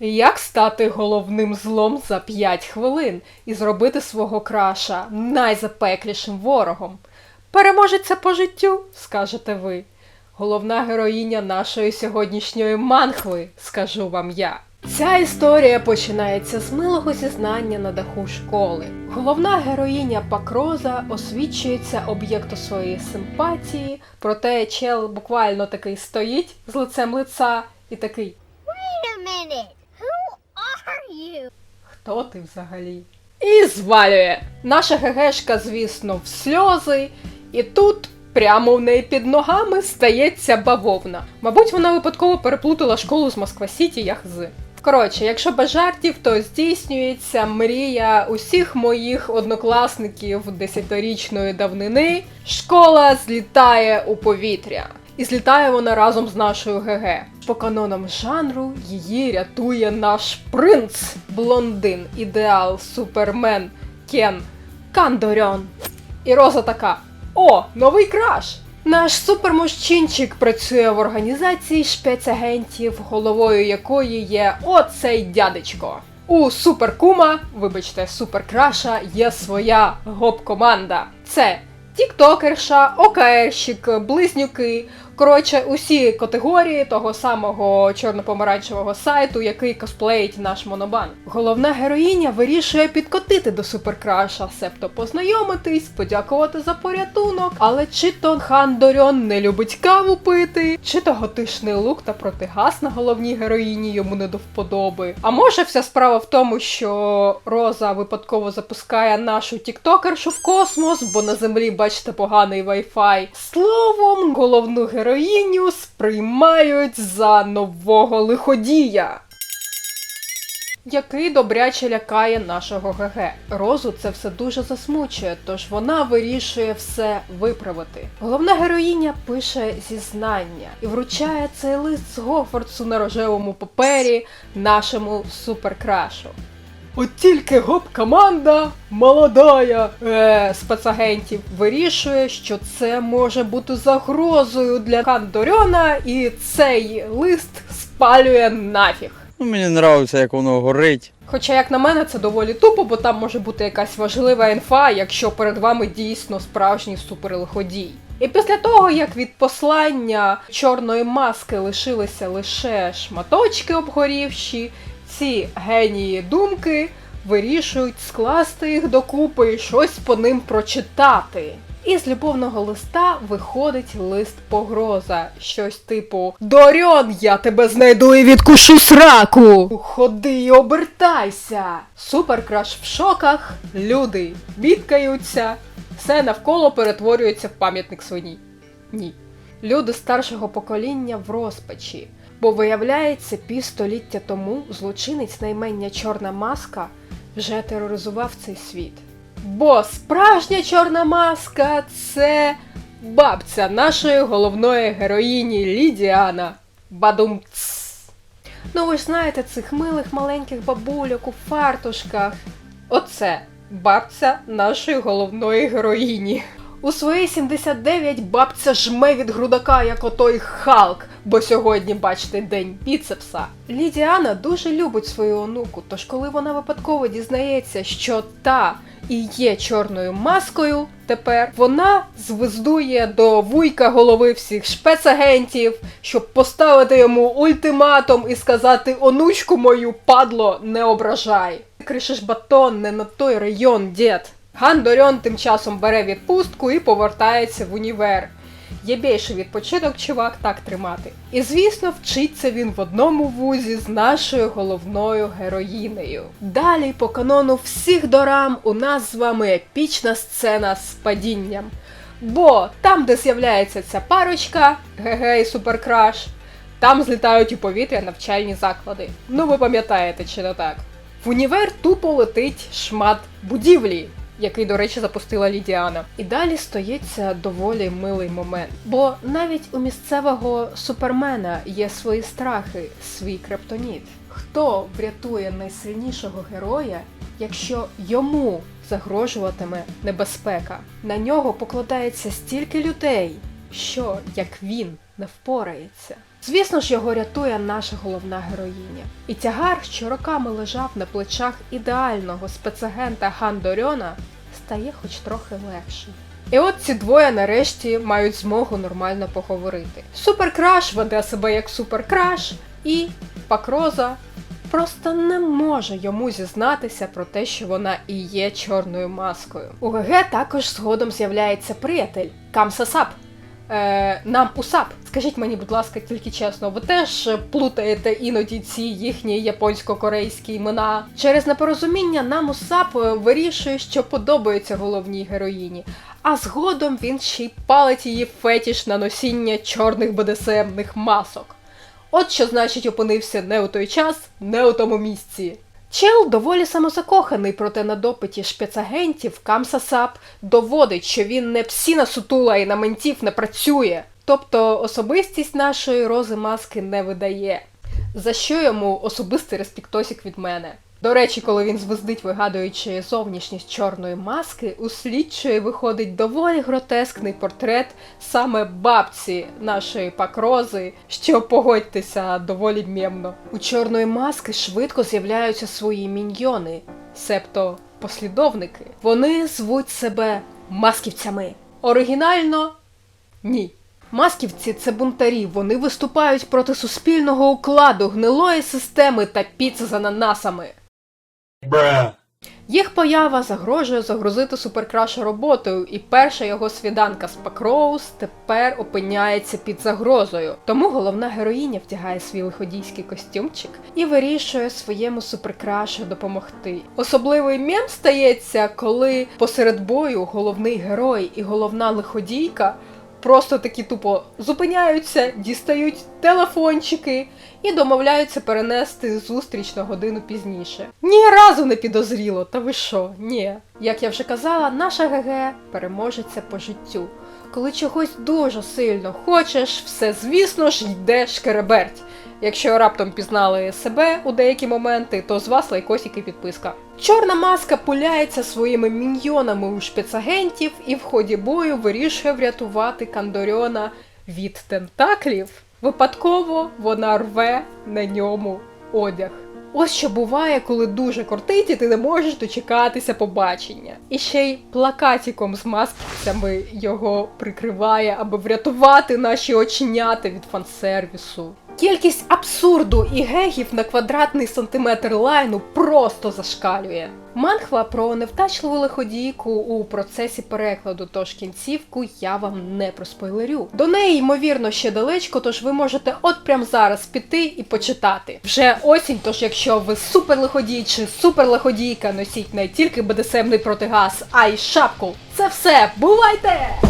Як стати головним злом за 5 хвилин і зробити свого краша найзапеклішим ворогом? Переможеться по життю, скажете ви. Головна героїня нашої сьогоднішньої манхви, скажу вам я. Ця історія починається з милого зізнання на даху школи. Головна героїня Пакроза освічується об'єкту своєї симпатії, проте чел буквально такий стоїть з лицем лиця і такий Wait a minute. Хто ти взагалі? І звалює. Наша ГГшка, звісно, в сльози, і тут прямо в неї під ногами стається бавовна. Мабуть, вона випадково переплутала школу з Москва Сіті, як з. Коротше, якщо без жартів, то здійснюється мрія усіх моїх однокласників десятирічної давнини. Школа злітає у повітря. І злітає вона разом з нашою ГГ. По канонам жанру її рятує наш принц, блондин, ідеал, супермен, Кен, Кандорьон. І Роза така: О, новий краш! Наш супермужчинчик працює в організації спецагентів, головою якої є оцей дядечко. У суперкума, вибачте, суперкраша, є своя гоп-команда. Це тіктокерша, ОКРщик, близнюки. Коротше, усі категорії того самого чорно-помаранчевого сайту, який косплеїть наш монобан. Головна героїня вирішує підкотити до суперкраша, себто познайомитись, подякувати за порятунок. Але чи то хан Дорьон не любить каву пити, чи то готишний лук та протигаз на головній героїні йому не до вподоби. А може вся справа в тому, що Роза випадково запускає нашу тіктокершу в космос, бо на землі, бачите, поганий вайфай. Словом, головну героїню сприймають за нового лиходія. Який добряче лякає нашого ГГ. Розу це все дуже засмучує, тож вона вирішує все виправити. Головна героїня пише зізнання і вручає цей лист з Гофордсу на рожевому папері нашому суперкрашу. От тільки гоп-команда молодая е, спецагентів вирішує, що це може бути загрозою для Кандорьона, і цей лист спалює нафіг. Ну, мені подобається, як воно горить. Хоча, як на мене, це доволі тупо, бо там може бути якась важлива інфа, якщо перед вами дійсно справжній суперлиходій. І після того, як від послання чорної маски лишилися лише шматочки обгорівші, ці генії думки вирішують скласти їх докупи і щось по ним прочитати. І з любовного листа виходить лист погроза. Щось типу Дорьон, я тебе знайду і відкушу сраку! Ходи і обертайся! Суперкраш в шоках, люди бідкаються, все навколо перетворюється в пам'ятник свині. Ні. Люди старшого покоління в розпачі, бо виявляється, півстоліття тому злочинець наймення Чорна маска вже тероризував цей світ. Бо справжня чорна маска це бабця нашої головної героїні Лідіана Бадумц. Ну ви ж знаєте цих милих маленьких бабульок у фартушках. Оце бабця нашої головної героїні. У свої 79 бабця жме від грудака, як отой Халк, бо сьогодні, бачите, день біцепса. Лідіана дуже любить свою онуку, тож коли вона випадково дізнається, що та і є чорною маскою, тепер вона звездує до вуйка голови всіх спецагентів, щоб поставити йому ультиматум і сказати: онучку мою, падло, не ображай. Кришиш батон не на той район, дід. Ган Дорьон тим часом бере відпустку і повертається в універ. Є більше відпочинок, чувак, так тримати. І звісно, вчиться він в одному вузі з нашою головною героїнею. Далі, по канону всіх дорам, у нас з вами епічна сцена з падінням. Бо там, де з'являється ця парочка, ГГ і Суперкраш, там злітають у повітря навчальні заклади. Ну ви пам'ятаєте, чи не так? В універ тупо летить шмат будівлі, який, до речі, запустила Лідіана. І далі стоїться доволі милий момент. Бо навіть у місцевого супермена є свої страхи, свій криптоніт. Хто врятує найсильнішого героя, якщо йому загрожуватиме небезпека? На нього покладається стільки людей, що як він не впорається. Звісно ж, його рятує наша головна героїня. І тягар, що роками лежав на плечах ідеального спецагента Гандорьона, стає хоч трохи легшим. І от ці двоє нарешті мають змогу нормально поговорити. Суперкраш веде себе як суперкраш, і Пакроза просто не може йому зізнатися про те, що вона і є чорною маскою. У ГГ також згодом з'являється приятель Камсасап. Е, нам УСАП. Скажіть мені, будь ласка, тільки чесно, ви теж плутаєте іноді ці їхні японсько-корейські імена. Через непорозуміння нам УСАП е, вирішує, що подобається головній героїні. А згодом він ще й палить її фетіш на носіння чорних БДСМних масок. От що значить опинився не у той час, не у тому місці. Чел доволі самозакоханий, проте на допиті шпецагентів Камсасап доводить, що він не псіна сутула і на ментів не працює. Тобто особистість нашої рози маски не видає. За що йому особистий респіктосік від мене. До речі, коли він звездить, вигадуючи зовнішність чорної маски, у слідчої виходить доволі гротескний портрет саме бабці нашої пакрози, що погодьтеся доволі мємно. У чорної маски швидко з'являються свої міньйони, себто послідовники. Вони звуть себе масківцями. Оригінально ні. Масківці це бунтарі. Вони виступають проти суспільного укладу, гнилої системи та піци з ананасами. Їх поява загрожує загрузити суперкраша роботою, і перша його свіданка з Пакроуз тепер опиняється під загрозою. Тому головна героїня вдягає свій лиходійський костюмчик і вирішує своєму суперкрашу допомогти. Особливий мем стається, коли посеред бою головний герой і головна лиходійка просто такі тупо зупиняються, дістають телефончики і домовляються перенести зустріч на годину пізніше. Ні разу не підозріло, та ви що? Ні. Як я вже казала, наша ГГ переможеться по життю. Коли чогось дуже сильно хочеш, все звісно ж йде шкереберть. Якщо раптом пізнали себе у деякі моменти, то з вас лайкосик і підписка. Чорна маска пуляється своїми міньйонами у шпецагентів і в ході бою вирішує врятувати Кандоріона від тентаклів. Випадково вона рве на ньому одяг. Ось що буває, коли дуже кортить, і ти не можеш дочекатися побачення. І ще й плакатиком з масками його прикриває, аби врятувати наші оченята від фансервісу. Кількість абсурду і гегів на квадратний сантиметр лайну просто зашкалює. Манхва про невтачливу лиходійку у процесі перекладу, тож кінцівку я вам не проспойлерю. До неї, ймовірно, ще далечко, тож ви можете от прям зараз піти і почитати. Вже осінь, тож якщо ви супер лиходій чи супер лиходійка, носіть не тільки БДСМний протигаз, а й шапку. Це все, бувайте!